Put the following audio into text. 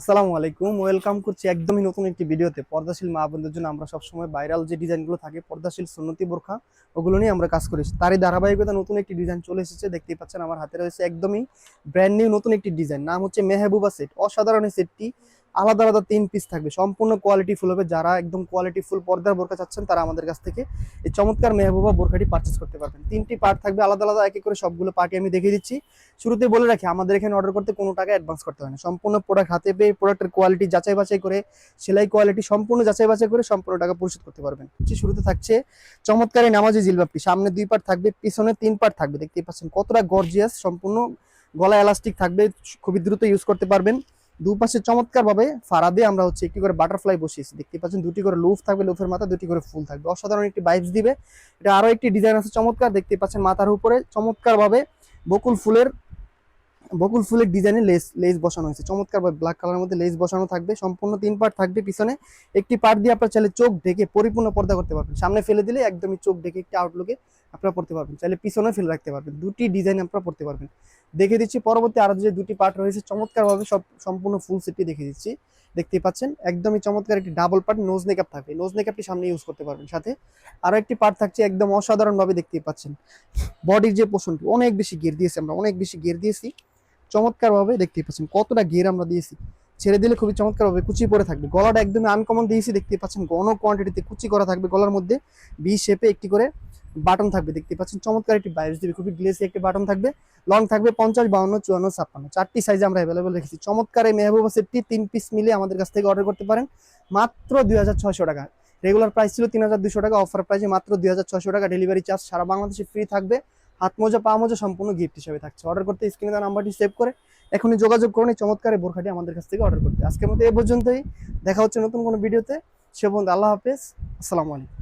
আসসালামু আলাইকুম। ওয়েলকাম করছি একদমই নতুন একটি ভিডিওতে। পর্দাশীল মা বোনদের জন্য আমরা সবসময় ভাইরাল যে ডিজাইনগুলো থাকে, পর্দাশীল সুন্নতি বোরখা, ওগুলো নিয়ে আমরা কাজ করি। তারই ধারাবাহিকতা নতুন একটি ডিজাইন চলে এসেছে, দেখতেই পাচ্ছেন আমার হাতে রয়েছে একদমই ব্র্যান্ড নিউ নতুন একটি ডিজাইন নাম হচ্ছে মেহবুবা সেট অসাধারণ সেটটি আলাদা আলাদা তিন পিস থাকবে। সম্পূর্ণ কোয়ালিটি ফুল হবে। যারা একদম কোয়ালিটি ফুল পর্দার বোরখা চাচ্ছেন, তারা আমাদের কাছ থেকে এই চমৎকার মেহবুবা বোরখাটি পারচেস করতে পারবেন। তিনটি পার্ট থাকবে, আলাদা আলাদা এক এক করে সবগুলো পার্টি আমি দেখিয়ে দিচ্ছি। শুরুতে বলে রাখি, আমাদের এখানে অর্ডার করতে কোনো টাকা অ্যাডভান্স করতে হয় না। সম্পূর্ণ প্রোডাক্ট হাতে পেয়ে প্রোডাক্টের কোয়ালিটি যাচাই বাছাই করে, সেলাই কোয়ালিটি সম্পূর্ণ যাচাই বাছাই করে সম্পূর্ণ টাকা পরিশোধ করতে পারবেন। শুরুতে থাকছে চমৎকার এই নামাজি জিলবাপটি। সামনে দুই পার্ট থাকবে, পিছনে তিন পার্ট থাকবে। দেখতেই পাচ্ছেন কতটা গর্জিয়াস সম্পূর্ণ গলা এলাস্টিক থাকবে। খুবই দ্রুত ইউজ করতে পারবেন। দুপাশে চমৎকার ভাবে ফাড়া দিয়ে আমরা হচ্ছে একটি করে বাটারফ্লাই বসিয়েছি। দেখতে পাচ্ছেন, দুটি করে লুফ থাকবে, লুফের মাথা, দুটি করে ফুল থাকবে। অসাধারণ একটি বাইবস দিবে। এটা আরও একটি ডিজাইন আছে চমৎকার, দেখতে পাচ্ছেন মাথার উপরে। চমৎকার ভাবে বকুল ফুলের বকুল ফুলের ডিজাইনে লেস লেস বসানো হয়েছে। চমৎকার ভাবে ব্ল্যাক কালারের মধ্যে লেস বসানো থাকবে। সম্পূর্ণ তিন পার্ট থাকবে পিছনে। একটি পার্ট দিয়ে আপনার চাইলে চোখ ঢেকে পরিপূর্ণ পর্দা করতে পারবেন। সামনে ফেলে দিলে একদমই চোখ ঢেকে একটি আউটলুকে আপনারা পড়তে পারবেন। চাইলে পিছনে ফেলে রাখতে পারবেন। দুটি ডিজাইন আপনারা পড়তে পারবেন। দেখে দিচ্ছি, পরবর্তী আরও যে দুটি পার্ট রয়েছে চমৎকার ভাবে সব সম্পূর্ণ ফুল সেটটি দেখে দিচ্ছি। দেখতেই পাচ্ছেন, একদমই চমৎকার একটি ডাবল পার্ট নোজ মেকআপ থাকবে। নোজ মেকআপটি সামনে ইউজ করতে পারবেন। সাথে আরও একটি পার্ট থাকছে, একদম অসাধারণ ভাবে দেখতেই পাচ্ছেন। বডির যে পোষণটি অনেক বেশি গিয়ার দিয়েছি আমরা, অনেক বেশি গিয়ার দিয়েছি। চমৎকার ভাবে দেখতেই পাচ্ছেন, কতটা গিয়ার আমরা দিয়েছি। ছেড়ে দিলে খুবই চমৎকার ভাবে কুচি পরে থাকবে। গলাটা একদমই আনকমন দিয়েছি দেখতে পাচ্ছেন, ঘন কোয়ান্টিটিতে কুচি করা থাকবে গলার মধ্যে। বি শেপে একটি করে বাটন থাকবে, দেখতে পাচ্ছেন চমৎকার একটি বাইশ দিবে খুবই গ্লেসি একটি বাটন থাকবে। লং থাকবে পঞ্চাশ, বাউন্ন, চুয়ান্ন, ছাপ্পান্ন। চারটি সাইজে আমরা অ্যাভেলেবল রেখেছি। চমৎকার এই মেহবুবা সেটটি তিন পিস মিলে আমাদের কাছ থেকে অর্ডার করতে পারেন। মাত্র দুই হাজার ছয়শো টাকা। রেগুলার প্রাইস ছিল তিন টাকা। অফার প্রাইসে মাত্র দুই হাজার ছয়শো টাকা। ডেলিভারি চার্জ সারা বাংলাদেশে ফ্রি থাকবে। হাত মোজা, পা মোজা সম্পূর্ণ গিফট হিসেবে থাকছে। অর্ডার করতে স্ক্রিনে দেওয়া নাম্বারটি সেভ করে এখনই যোগাযোগ করুন। এই চমৎকার এই বোরখাটি আমাদের কাছ থেকে অর্ডার করতে। আজকের মতো এ পর্যন্তই। দেখা হচ্ছে নতুন কোনো ভিডিওতে সে পর্যন্ত আল্লাহ হাফেজ। আসসালামু আলাইকুম।